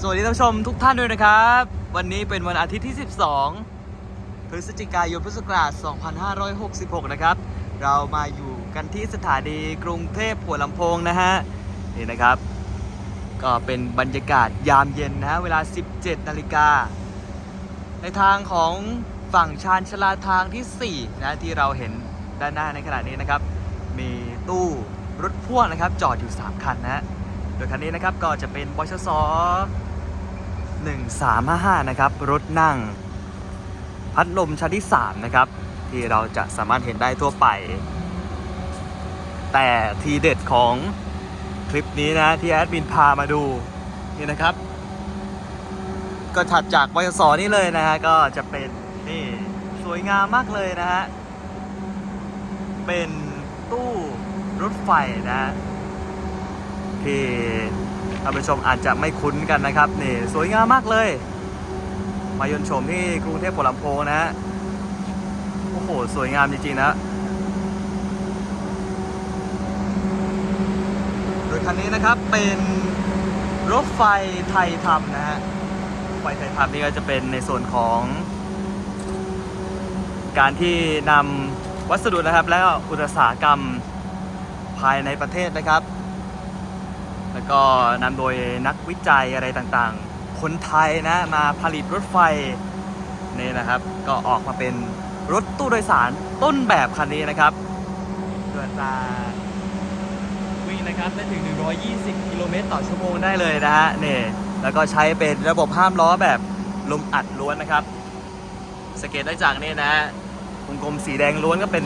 สวัสดีท่านผู้ชมทุกท่านด้วยนะครับ วันนี้เป็นวันอาทิตย์ที่ 12 พฤศจิกายนพุทธศักราช 2566 นะครับ เรามาอยู่กันที่สถานีกรุงเทพหัวลำโพงนะฮะ นี่นะครับ ก็เป็นบรรยากาศยามเย็นนะฮะ เวลา 17 นาฬิกา ในทางของฝั่งชานชลาทางที่ 4 นะที่เราเห็นด้านหน้าในขณะนี้นะครับ มีตู้รถพ่วงนะครับจอดอยู่ 3 คันนะฮะโดยคันนี้นะครับก็จะเป็นบชส 1355 นะครับ รถนั่ง พัดลมชั้นที่ 3 นะครับ ที่เราจะสามารถเห็นได้ทั่วไป แต่ทีเด็ดของคลิปนี้นะ ที่แอดมินพามาดู นี่นะครับ ก็ถัดจากบชสนี่เลยนะฮะ ก็จะเป็นนี่สวยงามมากเลยนะฮะ เป็นตู้รถไฟนะฮะที่ ท่านผู้ชมอาจจะไม่คุ้นกันนะครับนี่สวยงามมากเลย มายนชมที่กรุงเทพหัวลำโพงนะฮะโอ้โห สวยงามจริงๆนะโดยคันนี้นะครับเป็นรถไฟไทยทำนะฮะรถไฟไทยทำนี่ก็จะเป็นในส่วนของ การที่นำวัสดุนะครับ แล้วอุตสาหกรรมภายในประเทศนะครับ แล้วก็นำโดยนักวิจัยอะไรต่างๆ คนไทยนะมาผลิตรถไฟนี่นะครับ ก็ออกมาเป็นรถตู้โดยสารต้นแบบคันนี้นะครับเกิดมาวิ่งนะครับได้ถึง 120 กิโลเมตรต่อชั่วโมงได้เลยนะฮะนี่แล้วก็ใช้เป็นระบบห้ามล้อแบบลมอัดล้วนนะครับสงเกตได้จากนี่นะฮะวงกลมสีแดงล้วนก็เป็น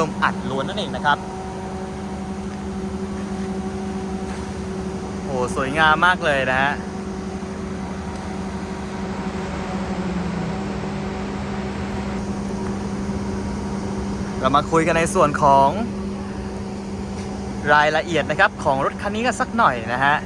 ลมอัดล้วนนั่นเองนะครับ โอ้สวยงามมากเลยนะฮะเรามาคุยกันในส่วนของรายละเอียดนะครับของรถคันนี้กันสักหน่อยนะฮะ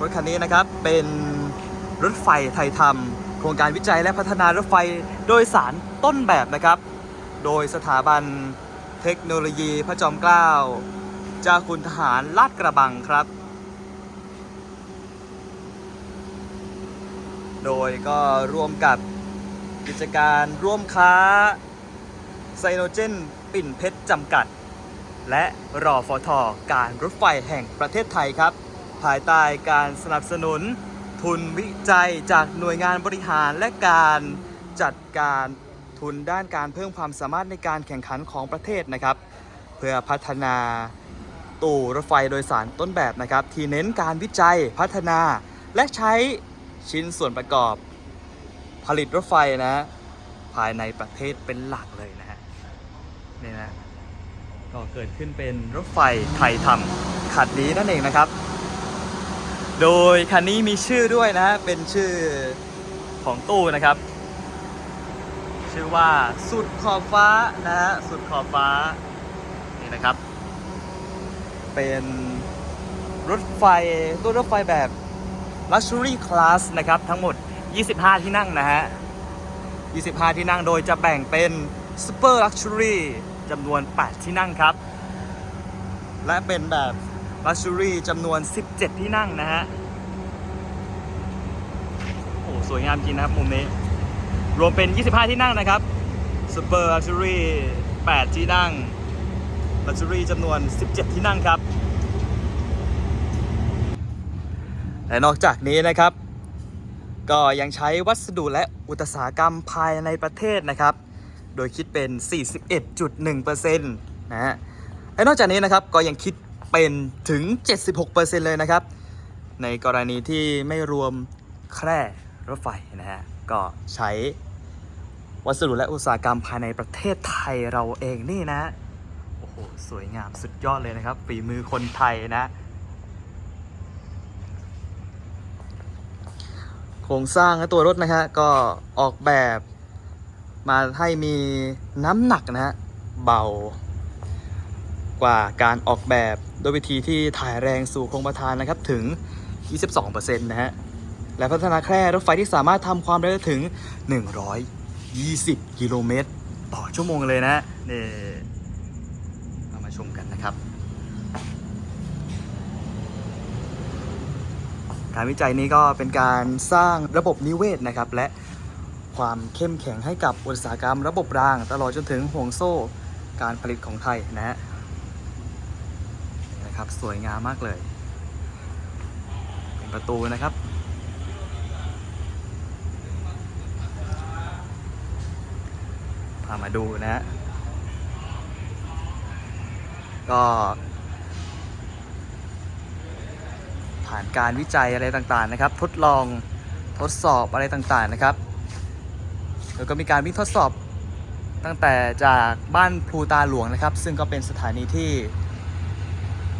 รถคันนี้นะครับเป็นรถไฟไทยทำโครงการวิจัยและพัฒนารถไฟโดยสารต้นแบบนะครับ โดยสถาบันเทคโนโลยีพระจอมเกล้าเจ้าคุณทหารลาดกระบังครับ โดยก็ร่วมกับกิจการร่วมค้าไซโนเจน ปิ่นเพชรจำกัด และรอฟอทอการรถไฟแห่งประเทศไทยครับ ภายใต้การสนับสนุนทุนวิจัยจากหน่วยงานบริหารและการจัดการทุนด้านการเพิ่มความสามารถในการแข่งขันของประเทศนะครับ เพื่อพัฒนาตู้รถไฟโดยสารต้นแบบนะครับ ที่เน้นการวิจัยพัฒนาและใช้ ชิ้นส่วนประกอบ ผลิตรถไฟนะ ภายในประเทศเป็นหลักเลยนะฮะนี่นะก็เกิดขึ้นเป็นรถไฟไทยทำคันนี้นั่นเองนะครับ โดยคันนี้มีชื่อด้วยนะฮะเป็นชื่อของตู้นะครับ ชื่อว่าสุดขอบฟ้านะฮะสุดขอบฟ้านี่นะครับ เป็นรถไฟตู้รถไฟแบบ Luxury Class นะครับ ทั้งหมด 25 ที่นั่งนะฮะ 25 ที่นั่งโดยจะแบ่งเป็น Super Luxury จำนวน 8 ที่นั่งครับ และเป็นแบบ Luxury จำนวน 17 ที่นั่งนะฮะ โอ้สวยงามจริงนะครับมุมนี้ รวมเป็น 25 ที่นั่งนะครับ Super Luxury 8 ที่นั่ง Luxury จำนวน 17 ที่นั่งครับ และนอกจากนี้นะครับ ก็ยังใช้วัสดุและอุตสาหกรรมภายในประเทศนะครับ โดยคิดเป็น 41.1%นะฮะและนอกจากนี้นะครับก็ยังคิดเป็นถึง 76%เลยนะครับ ในกรณีที่ไม่รวมแคร่รถไฟนะฮะก็ใช้วัสดุและอุตสาหกรรมภายในประเทศไทยเราเองนี่นะ โอ้โห สวยงามสุดยอดเลยนะครับ ฝีมือคนไทยนะ โค รงสร้างและตัวรถนะฮะก็ออกแบบมาให้มีน้ำหนักนะฮะเบากว่าการออกแบบโดยวิธีที่ถ่ายแรงสู่โครงประธานนะครับถึง 22%นะฮะและพัฒนาแคร่รถไฟที่สามารถทำความเร็วถึง 120 กิโลเมตร ต่อชั่วโมงเลยนะนี่เอามาชมกันนะครับ การวิจัยนี้ก็เป็นการสร้างระบบนิเวศนะครับ และความเข้มแข็งให้กับอุตสาหกรรม ระบบราง ตลอดจนถึงห่วงโซ่การผลิตของไทยนะฮะนี่นะครับสวยงามมากเลย เป็นประตูนะครับพามาดูนะฮะก็ ผ่านการวิจัยอะไรต่างๆนะครับ ทดลองทดสอบอะไรต่างๆนะครับ แล้วก็มีการวิ่งทดสอบตั้งแต่จากบ้านพลูตาหลวงนะครับ ซึ่งก็เป็นสถานีที่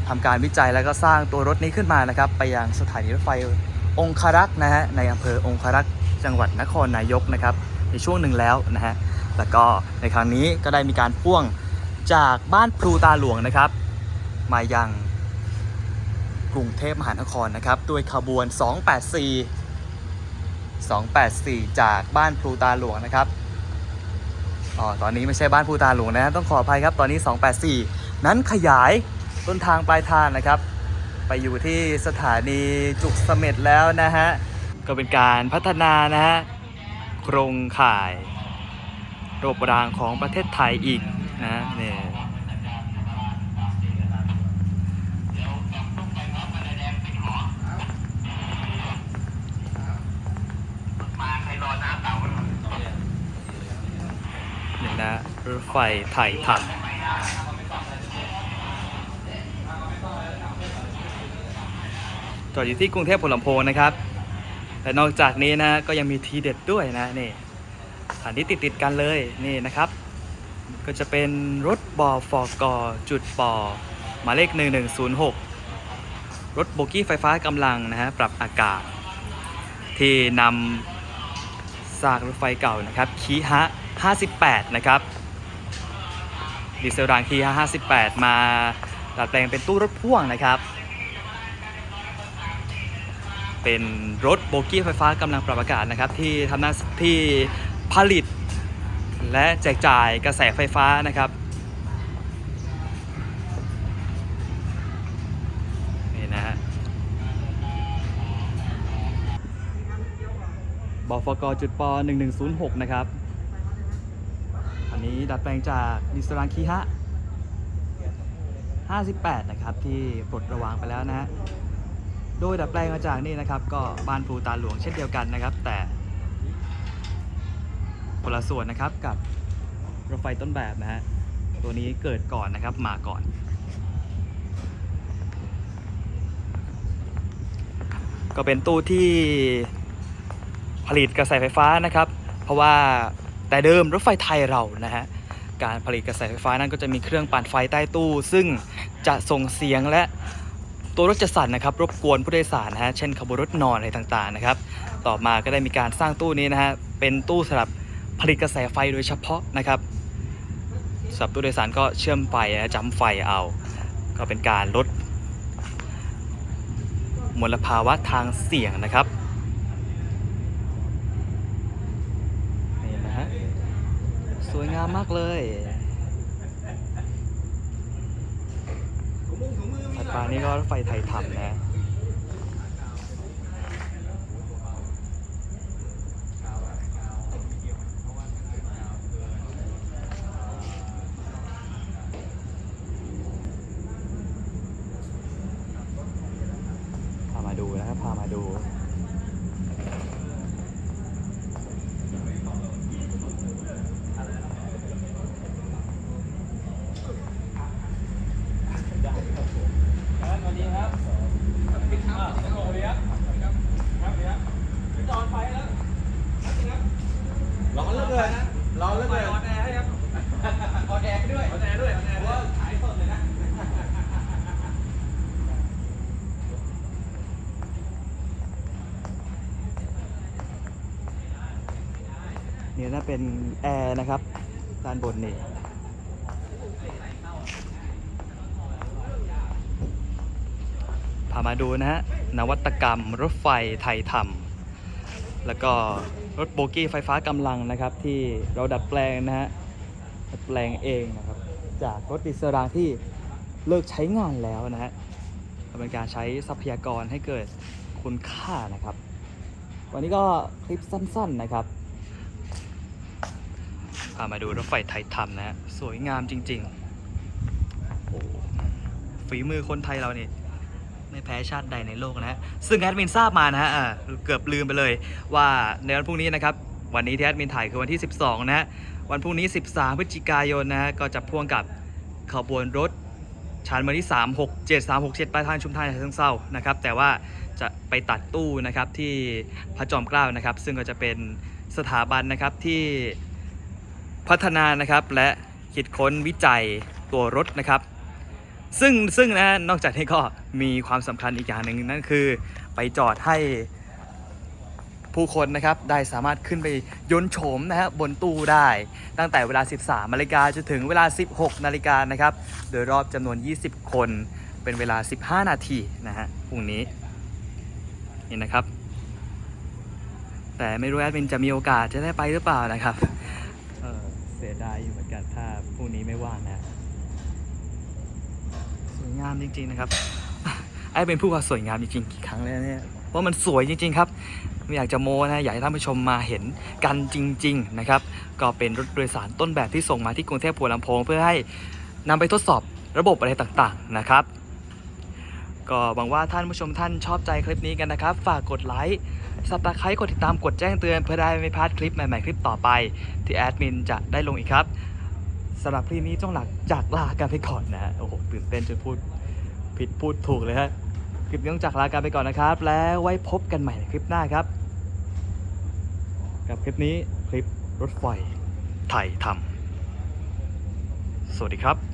ทำการวิจัยแล้วก็สร้างตัวรถนี้ขึ้นมานะครับ ไปยังสถานีรถไฟองคารักษ์นะฮะในอำเภอองคารักษ์จังหวัดนครนายกนะครับ ในช่วงหนึ่งแล้วนะฮะแล้วก็ในครั้งนี้ก็ได้มีการพ่วงจากบ้านพลูตาหลวงนะครับ มายัง กรุงเทพมหานครนะครับด้วยขบวน 284 284 จากบ้านพลูตาหลวงนะครับอ๋อตอนนี้ไม่ใช่บ้านพลูตาหลวงนะต้องขออภัยครับตอนนี้ 284 นั้นขยายต้นทางปลายทางนะครับ ไปอยู่ที่สถานีจุกเสม็ดแล้วนะฮะก็เป็นการพัฒนานะฮะโครงข่ายระบบรางของประเทศไทยอีกนะเนี่ย นี่นะ รถไฟไทยถังจอดอยู่ที่กรุงเทพผลลำโพงนะครับและนอกจากนี้นะก็ยังมีทีเด็ดด้วยนะนี่สถานที่ติดติดกันเลยนี่นะครับ ก็จะเป็นรถบอฟกจุดปอหมายเลข 1106 รถโบกี้ไฟฟ้ากำลังนะฮะปรับอากาศ ที่นำซากรถไฟเก่านะครับคีฮะ58 นะครับ ดีเซลรางคีฮะ58 มาดัดแปลงเป็นตู้รถพ่วงนะครับ เป็นรถโบกี้ไฟฟ้ากำลังปรับอากาศนะครับ ที่ทำหน้าที่ผลิต และแจกจ่ายกระแสไฟฟ้านะครับนี่นะฮะบฟกจุดป1106 นะครับ นี้ดัดแปลงจากดิสรางคีฮะ 58 นะครับที่ปลดระวางไปแล้วนะฮะ โดยดัดแปลงมาจากนี่นะครับ ก็บ้านภูตาหลวงเช่นเดียวกันนะครับ แต่คนละส่วนนะครับกับรถไฟต้นแบบนะฮะ ตัวนี้เกิดก่อนนะครับมาก่อนก็เป็นตู้ที่ผลิตกระแสไฟฟ้านะครับ เพราะว่า แต่เดิมรถไฟไทยเรานะฮะการผลิตกระแสไฟฟ้านั้นก็จะมีเครื่องปั่นไฟใต้ตู้ ซึ่งจะส่งเสียงและตัวรถจะสั่นนะครับรบกวนผู้โดยสารนะฮะเช่นขบวนรถนอนอะไรต่างๆนะครับต่อมาก็ได้มีการสร้างตู้นี้นะฮะเป็นตู้สำหรับผลิตกระแสไฟโดยเฉพาะนะครับสำหรับตู้โดยสารก็เชื่อมไฟนะจำไฟเอา ก็เป็นการลดมลภาวะทางเสียงนะครับ นี่นะฮะ สวยงามมากเลยถัดมานี่ก็รถไฟไทยทำนะพามาดูนะครับพามาดู ร้อนเหลือเกินร้อนเหลือเกินออนแอร์ให้ครับออนแอร์ด้วยออนแอร์ด้วยออนแอร์ด้วยขายสดเลยนะนี่น่าเป็นแอร์นะครับด้านบนนี่พามาดูนะฮะนวัตกรรมรถไฟไทยทำแล้วก็ รถโบกี้ไฟฟ้ากำลังนะครับ ที่เราดัดแปลงนะฮะดัดแปลงเองนะครับ จากรถดีเซลรางที่เลิกใช้งานแล้วนะฮะเป็นการใช้ทรัพยากรให้เกิดคุณค่านะครับ วันนี้ก็คลิปสั้นๆนะครับพามาดูรถไฟไทยทำนะฮะสวยงามจริงๆฝีมือคนไทยเราเนี่ ไม่แพ้ชาติใดในโลกนะฮะซึ่งแอดมินทราบมานะฮะอ่าเกือบลืมไปเลย ว่าในวันพรุ่งนี้นะครับวันนี้ที่แอดมินถ่ายคือวันที่ 12 นะฮะวันพรุ่งนี้ 13 พฤศจิกายนนะฮะก็จะพ่วงกับขบวนรถชานเมืองที่ 3 6 7 3 6 7ปลายทางชุมทางฉะเชิงเซานะครับแต่ว่าจะไปตัดตู้นะครับที่พระจอมเกล้านะครับ ซึ่งก็จะเป็นสถาบันนะครับที่พัฒนานะครับและคิดค้นวิจัยตัวรถนะครับ ซึ่งซึ่งนะนอกจากนี้ก็มีความสำคัญอีกอย่างหนึ่งนั่นคือ ไปจอดให้ผู้คนนะครับได้สามารถขึ้นไปยนโฉมนะฮะบนตู้ได้ ตั้งแต่เวลา 13นาฬิกาจนถึงเวลา 16นาฬิกานะครับ โดยรอบจำนวน 20 คนเป็นเวลา 15 นาทีนะฮะพรุ่งนี้นี่นะครับ แต่ไม่รู้แอดมินจะมีโอกาสจะได้ไปหรือเปล่านะครับเออเสียดายอยู่เหมือนกันถ้าพรุ่งนี้ไม่ว่างนะ วยงามจริง ๆ นะครับ ไอ้เป็นผู้ว่าสวยงามจริงๆกี่ครั้งแล้วเนี่ยเพราะมันสวยจริง ๆ ครับไม่อยากจะโม้นะอยากให้ท่านผู้ชมมาเห็นกันจริง ๆ นะครับ ก็เป็นรถโดยสารต้นแบบที่ส่งมาที่กรุงเทพหัวลำโพงเพื่อให้นำไปทดสอบระบบอะไรต่างๆนะครับ ก็หวังว่าท่านผู้ชมท่านชอบใจคลิปนี้กันนะครับ ฝากกดไลค์สับตะไคร้กดติดตามกดแจ้งเตือนเพื่อได้ไม่พลาดคลิปใหม่ๆคลิปต่อไป ที่แอดมินจะได้ลงอีกครับ สำหรับคลิปนี้ต้องหลักจากลากันไปก่อนนะฮะโอ้โหตื่นเต้นจนพูดผิดพูดถูกเลยฮะคลิปนี้ต้องจากลากันไปก่อนนะครับ แล้วไว้พบกันใหม่ในคลิปหน้าครับ กับคลิปนี้คลิปรถไฟไทยทำสวัสดีครับ